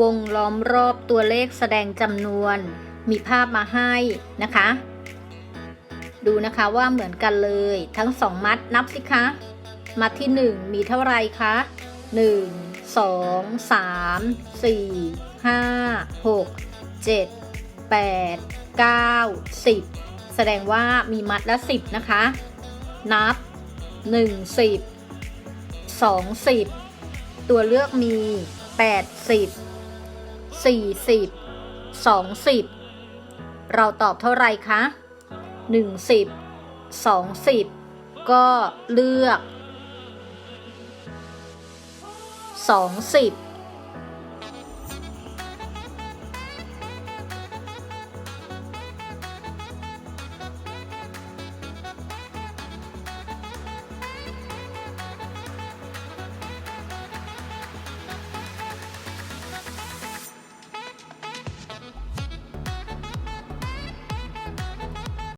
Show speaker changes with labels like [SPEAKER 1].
[SPEAKER 1] วงล้อมรอบตัวเลขแสดงจำนวน มีภาพมาให้นะคะ ดูนะคะว่าเหมือนกันเลย ทั้งสองมัดนับสิคะ มัดที่ 1 มีเท่าไรคะ1 2 3 4 5 6 7 8 9 10 แสดงว่ามีมัดละ 10 นะคะ นับ 1 10 2 10 ตัวเลือกมี80 40 20 เราตอบเท่าไรคะ10 20 ก็เลือก 20